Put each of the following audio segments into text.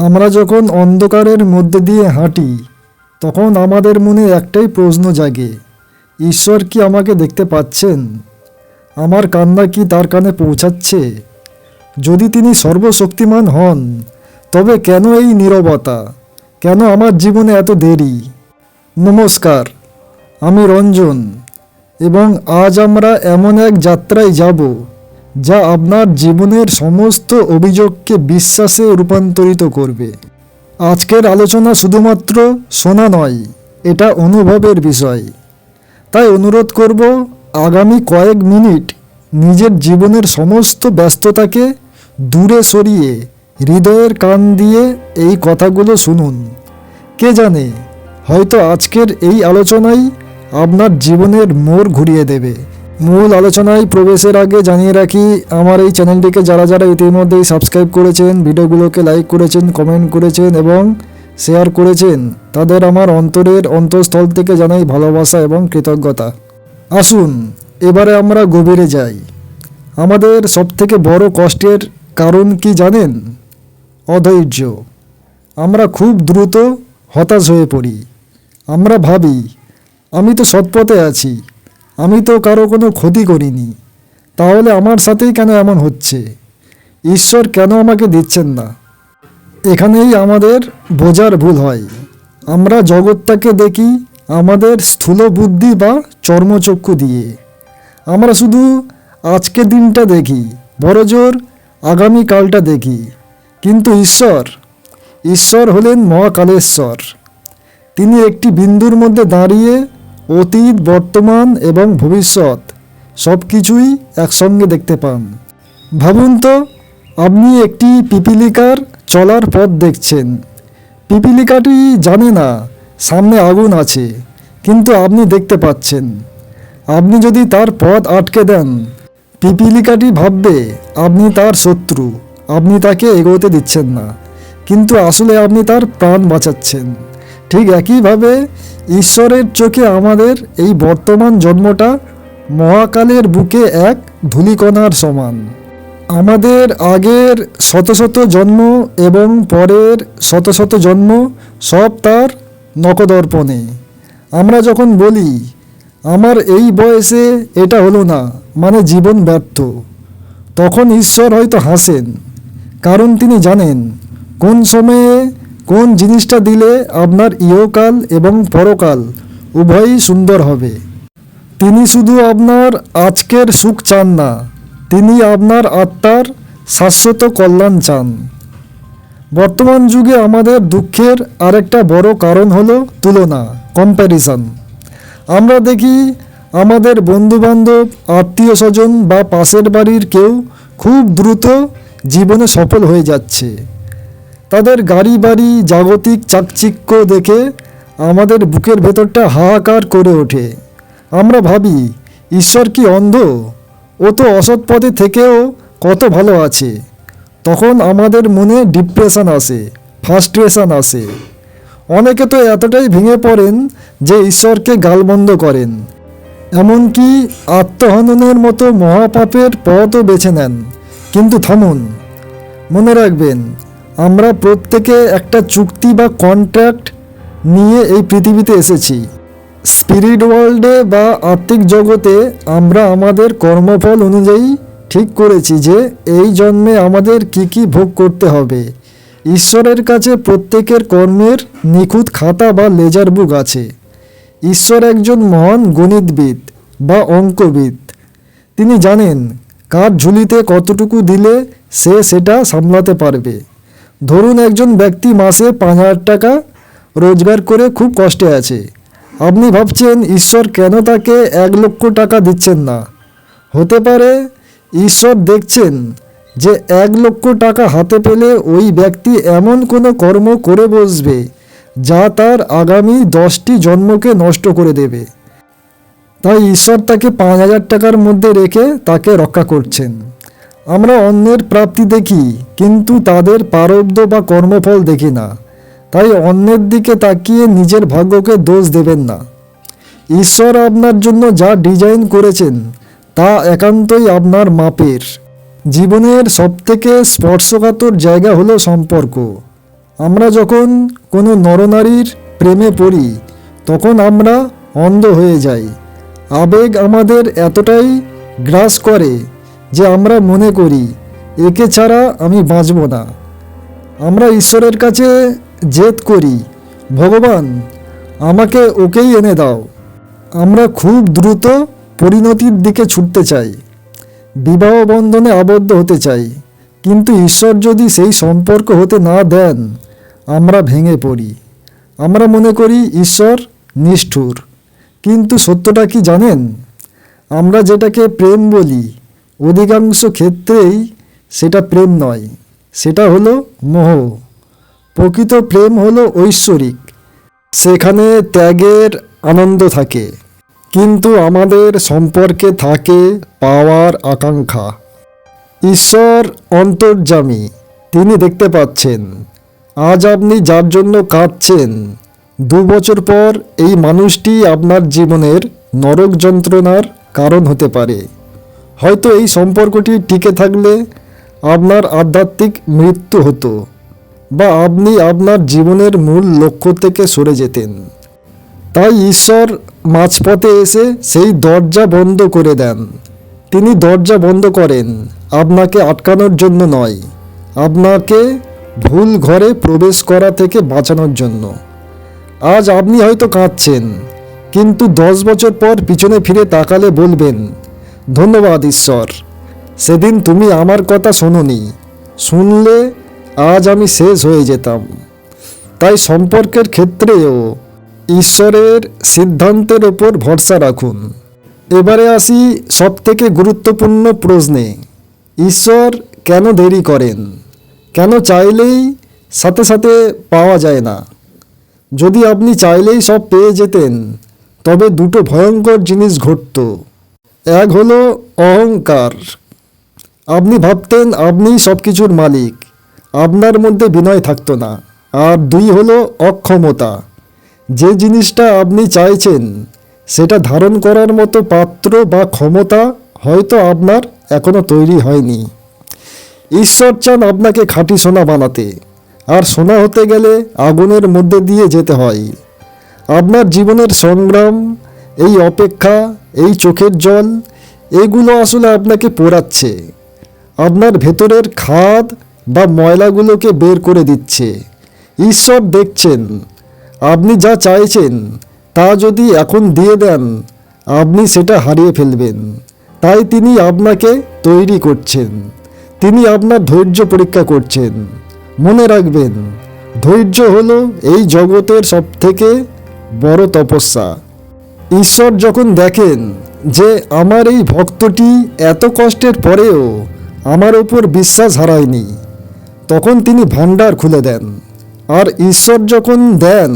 আমরা যখন অন্ধকারের মধ্যে দিয়ে হাঁটি, তখন আমাদের মনে একটাই প্রশ্ন জাগে, ঈশ্বর কি আমাকে দেখতে পাচ্ছেন? আমার কান্না কি তার কানে পৌঁছাচ্ছে? যদি তিনি সর্বশক্তিমান হন, তবে কেন এই নীরবতা? কেন আমার জীবনে এত দেরি? নমস্কার, আমি রঞ্জন, এবং আজ আমরা এমন এক যাত্রায় যাব যা আপনার জীবনের সমস্ত অভিযোগকে বিশ্বাসে রূপান্তরিত করবে। আজকের আলোচনা শুধুমাত্র শোনা নয়, এটা অনুভবের বিষয়। তাই অনুরোধ করব, আগামী কয়েক মিনিট নিজের জীবনের সমস্ত ব্যস্ততাকে দূরে সরিয়ে হৃদয়ের কান দিয়ে এই কথাগুলো শুনুন। কে জানে, হয়তো আজকের এই আলোচনাই আপনার জীবনের মোড় ঘুরিয়ে দেবে। মূল আলোচনায় প্রবেশের আগে জানিয়ে রাখি, আমার এই চ্যানেলটিকে যারা যারা ইতিমধ্যেই সাবস্ক্রাইব করেছেন, ভিডিওগুলোকে লাইক করেছেন কমেন্ট করেছেন এবং শেয়ার করেছেন, তাদের আমার অন্তরের অন্তঃস্থল থেকে জানাই ভালোবাসা এবং কৃতজ্ঞতা। আসুন, এবারে আমরা গভীরে যাই। আমাদের সবথেকে বড় কষ্টের কারণ কি জানেন? অধৈর্য। আমরা খুব দ্রুত হতাশ হয়ে পড়ি। আমরা ভাবি, আমি তো সৎপথে আছি আমি তো কারও কোনো ক্ষতি করিনি। তাহলে আমার সাথেই কেন এমন হচ্ছে? ঈশ্বর কেন আমাকে দিচ্ছেন না? এখানেই আমাদের বোঝার ভুল হয়। আমরা জগৎটাকে দেখি আমাদের স্থূল বুদ্ধি বা চর্মচক্ষু দিয়ে। আমরা শুধু আজকের দিনটা দেখি বড় জোর আগামীকালটা দেখি। কিন্তু ঈশ্বর ঈশ্বর হলেন মহাকালেশ্বর। তিনি একটি বিন্দুর মধ্যে দাঁড়িয়ে অতীত, বর্তমান এবং ভবিষ্যৎ সব কিছুই একসঙ্গে দেখতে পান। ভাবুন তো, আপনি একটি পিপিলিকার চলার পথ দেখছেন। পিপিলিকাটি জানে না, সামনে আগুন আছে, কিন্তু আপনি দেখতে পাচ্ছেন। আপনি যদি তার পথ আটকে দেন, পিপিলিকাটি ভাববে, আপনি তার শত্রু, আপনি তাকে এগোতে দিচ্ছেন না। কিন্তু আসলে আপনি তার প্রাণ বাঁচাচ্ছেন। ঠিক একইভাবে ঈশ্বরের চোখে আমাদের এই বর্তমান জন্মটা মহাকালের বুকে এক ধূলিকণার সমান। আমাদের আগের শত শত জন্ম এবং পরের শত শত জন্ম সব তার নকদর্পণে। আমরা যখন বলি, আমার এই বয়সে এটা হলো না মানে জীবন ব্যর্থ, তখন ঈশ্বর হয়তো হাসেন, কারণ তিনি জানেন, কোন সময়ে কোন জিনিসটা দিলে আপনার ইহকাল এবং পরকাল উভয়ই সুন্দর হবে? তিনি শুধু আপনার আজকের সুখ চান না, তিনি আপনার আত্মার শাশ্বত কল্যাণ চান। বর্তমান যুগে আমাদের দুঃখের আরেকটা বড় কারণ হলো তুলনা কম্প্যারিসন আমরা দেখি আমাদের বন্ধুবান্ধব আত্মীয় স্বজন বা পাশের বাড়ির কেউ খুব দ্রুত জীবনে সফল হয়ে যাচ্ছে। তাদের গাড়ি বাড়ি, জাগতিক চাকচিক্য দেখে আমাদের বুকের ভেতরটা হাহাকার করে ওঠে। আমরা ভাবি, ঈশ্বর কি অন্ধ? ও তো অসৎ পথে থেকেও কত ভালো আছে। তখন আমাদের মনে ডিপ্রেশন আসে, ফার্স্ট্রেশন আসে। অনেকে তো এতটাই ভেঙে পড়েন যে ঈশ্বরকে গালবন্ধ করেন। এমনকি আত্মহননের মতো মহাপাপের পথও বেছে নেন। কিন্তু থামুন, মনে রাখবেন আমরা প্রত্যেকে একটা চুক্তি বা কন্ট্রাক্ট নিয়ে এই পৃথিবীতে এসেছি। স্পিরিট ওয়ার্ল্ডে বা আত্মিক জগতে আমরা আমাদের কর্মফল অনুযায়ী ঠিক করেছি যে এই জন্মে আমাদের কি কি ভোগ করতে হবে। ঈশ্বরের কাছে প্রত্যেকের কর্মের নিখুঁত খাতা বা লেজার বুক আছে। ঈশ্বর একজন মহান গণিতবিদ বা অঙ্কবিদ। তিনি জানেন কার ঝুলিতে কতটুকু দিলে সে সেটা সামলাতে পারবে। ধরুন একজন ব্যক্তি মাসে পাঁচ হাজার টাকা রোজগার করে খুব কষ্টে আছে। আপনি ভাবছেন, ঈশ্বর কেন তাকে এক লক্ষ টাকা দিচ্ছেন না? হতে পারে ঈশ্বর দেখছেন যে এক লক্ষ টাকা হাতে পেলে ওই ব্যক্তি এমন কোনো কর্ম করে বসবে যা তার আগামী দশটি জন্মকে নষ্ট করে দেবে। তাই ঈশ্বর তাকে পাঁচ হাজার টাকার মধ্যে রেখে তাকে রক্ষা করছেন। আমরা অন্যের প্রাপ্তি দেখি, কিন্তু তাদের পারব্ধ বা কর্মফল দেখি না। তাই অন্যের দিকে তাকিয়ে নিজের ভাগ্যকে দোষ দেবেন না। ঈশ্বর আপনার জন্য যা ডিজাইন করেছেন, তা একান্তই আপনার মাপের। জীবনের সবথেকে স্পর্শকাতর জায়গা হলো সম্পর্ক। আমরা যখন কোনো নরনারীর প্রেমে পড়ি, তখন আমরা অন্ধ হয়ে যাই। আবেগ আমাদের এতটাই গ্রাস করে যে আমরা মনে করি, একে ছাড়া আমি বাঁচব না। আমরা ঈশ্বরের কাছে জেদ করি, ভগবান, আমাকে ওকেই এনে দাও। আমরা খুব দ্রুত পরিণতির দিকে ছুটতে চাই। বিবাহ বন্ধনে আবদ্ধ হতে চাই। কিন্তু ঈশ্বর যদি সেই সম্পর্ক হতে না দেন, আমরা ভেঙে পড়ি। আমরা মনে করি, ঈশ্বর নিষ্ঠুর। কিন্তু সত্যটা কি জানেন? আমরা যেটাকে প্রেম বলি অধিকাংশ ক্ষেত্রেই সেটা প্রেম নয়, সেটা হলো মোহ। প্রকৃত প্রেম হলো ঐশ্বরিক, সেখানে ত্যাগের আনন্দ থাকে, কিন্তু আমাদের সম্পর্কে থাকে পাওয়ার আকাঙ্ক্ষা। ঈশ্বর অন্তর্যামী, তিনি দেখতে পাচ্ছেন। আজ আপনি যার জন্য কাঁদছেন, দু বছর পর এই মানুষটি আপনার জীবনের নরক যন্ত্রণার কারণ হতে পারে। হয়তো এই সম্পর্কটি টিকে থাকলে আপনার আধ্যাত্মিক মৃত্যু হতো বা আপনি আপনার জীবনের মূল লক্ষ্য থেকে সরে যেতেন। তাই ঈশ্বর মাঝপথে এসে সেই দরজা বন্ধ করে দেন। তিনি দরজা বন্ধ করেন, আপনাকে আটকানোর জন্য নয়, আপনাকে ভুল ঘরে প্রবেশ করা থেকে বাঁচানোর জন্য। আজ আপনি হয়তো কাঁদছেন, কিন্তু দশ বছর পর পিছনে ফিরে তাকালে বলবেন ধন্যবাদ, ঈশ্বর। সেদিন তুমি আমার কথা শোনোনি। শুনলে আজ আমি শেষ হয়ে যেতাম। তাই সম্পর্কের ক্ষেত্রেও ঈশ্বরের সিদ্ধান্তের ওপর ভরসা রাখুন। এবারে আসি সব থেকে গুরুত্বপূর্ণ প্রশ্নে। ঈশ্বর কেন দেরি করেন? কেন চাইলেই সাথে সাথে পাওয়া যায় না? যদি আপনি চাইলেই সব পেয়ে যেতেন, তবে দুটো ভয়ঙ্কর জিনিস ঘটত। এক হলো অহংকার। আপনি ভাবতেন আপনিই সব কিছুর মালিক, আপনার মধ্যে বিনয় থাকতো না। আর দুই হলো অক্ষমতা। যে জিনিসটা আপনি চাইছেন, সেটা ধারণ করার মতো পাত্র বা ক্ষমতা হয়তো আপনার এখনও তৈরি হয়নি। ঈশ্বর চান আপনাকে খাঁটি সোনা বানাতে, আর সোনা হতে গেলে আগুনের মধ্যে দিয়ে যেতে হয়। আপনার জীবনের সংগ্রাম, এই অপেক্ষা এই চোখের জল, এগুলো আসলে আপনাকে পোড়াচ্ছে। আপনার ভেতরের খাদ বা ময়লাগুলোকে বের করে দিচ্ছে। ঈশ্বর দেখছেন, আপনি যা চাইছেন, তা যদি এখন দিয়ে দেন, আপনি সেটা হারিয়ে ফেলবেন। তাই তিনি আপনাকে তৈরি করছেন। তিনি আপনার ধৈর্য পরীক্ষা করছেন। মনে রাখবেন, ধৈর্য হলো এই জগতের সবথেকে বড় তপস্যা। ঈশ্বর যখন দেখেন যে আমার এই ভক্তটি এত কষ্টের পরেও আমার ওপর বিশ্বাস হারায়নি, তখন তিনি ভাণ্ডার খুলে দেন। আর ঈশ্বর যখন দেন,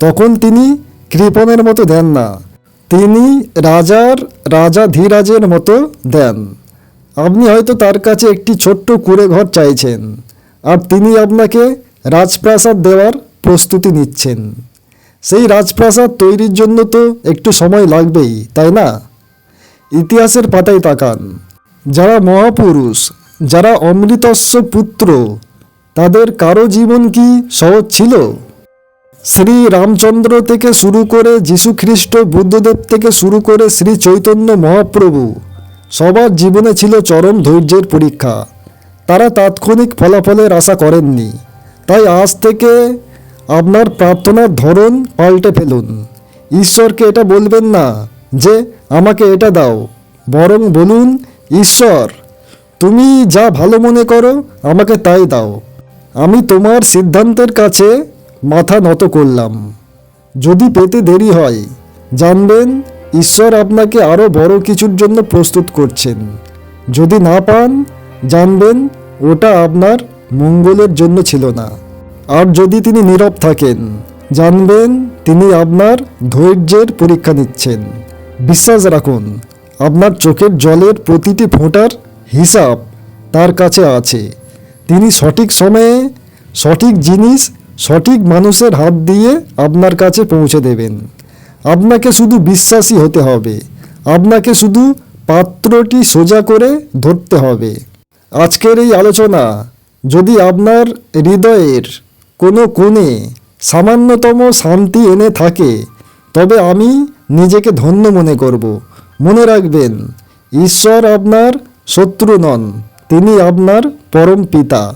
তখন তিনি কৃপণের মতো দেন না। তিনি রাজার রাজা ধীরাজের মতো দেন। আপনি হয়তো তার কাছে একটি ছোট্ট কুড়ে ঘর চাইছেন, আর তিনি আপনাকে রাজপ্রাসাদ দেওয়ার প্রস্তুতি নিচ্ছেন। সেই রাজপ্রাসাদ তৈরির জন্য তো একটু সময় লাগবেই, তাই না? ইতিহাসের পাতায় তাকান। যারা মহাপুরুষ, যারা অমৃতস্ব পুত্র, তাদের কারও জীবন কি সহজ ছিল? শ্রী রামচন্দ্র থেকে শুরু করে যীশু খ্রিস্ট বুদ্ধদেব থেকে শুরু করে শ্রী চৈতন্য মহাপ্রভু, সবার জীবনে ছিল চরম ধৈর্যের পরীক্ষা। তারা তাৎক্ষণিক ফলাফলের আশা করেননি। তাই আজ থেকে আপনার প্রার্থনার ধরন পাল্টে ফেলুন। ঈশ্বরকে এটা বলবেন না যে আমাকে এটা দাও। বরং বলুন, ঈশ্বর, তুমি যা ভালো মনে করো আমাকে তাই দাও। আমি তোমার সিদ্ধান্তের কাছে মাথা নত করলাম। যদি পেতে দেরি হয়, জানবেন, ঈশ্বর আপনাকে আরও বড় কিছুর জন্য প্রস্তুত করছেন। যদি না পান, জানবেন, ওটা আপনার মঙ্গলের জন্য ছিল না। আর যদি তিনি নীরব থাকেন, জানবেন তিনি আপনার ধৈর্যের পরীক্ষা নিচ্ছেন। বিশ্বাস রাখুন, আপনার চোখের জলের প্রতিটি ফোঁটার হিসাব তার কাছে আছে। তিনি সঠিক সময়ে সঠিক জিনিস, সঠিক মানুষের হাত দিয়ে আপনার কাছে পৌঁছে দেবেন। আপনাকে শুধু বিশ্বাসী হতে হবে। আপনাকে শুধু পাত্রটি সোজা করে ধরতে হবে। আজকের এই আলোচনা যদি আপনার হৃদয়ের কোনো কোণে সামান্যতম শান্তি এনে থাকে, তবে আমি নিজেকে ধন্য মনে করব। মনে রাখবেন, ঈশ্বর আপনার শত্রু নন, তিনি আপনার পরম পিতা।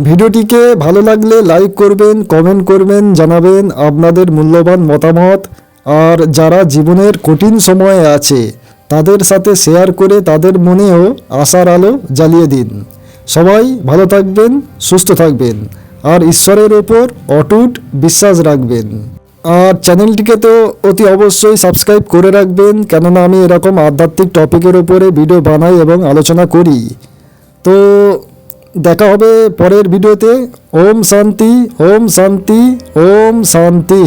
ভিডিওটিকে ভালো লাগলে লাইক করবেন, কমেন্ট করবেন, জানাবেন আপনাদের মূল্যবান মতামত। আর যারা জীবনের কঠিন সময়ে আছে, তাদের সাথে শেয়ার করে তাদের মনেও আশার আলো জ্বালিয়ে দিন। সবাই ভালো থাকবেন, সুস্থ থাকবেন। আর ঈশ্বরের ওপর অটুট বিশ্বাস রাখবেন। আর চ্যানেলটিকে তো অতি অবশ্যই সাবস্ক্রাইব করে রাখবেন, কেননা আমি এরকম আধ্যাত্মিক টপিকের ওপরে ভিডিও বানাই এবং আলোচনা করি। তো দেখা হবে পরের ভিডিওতে। ওম শান্তি ওম শান্তি ওম শান্তি।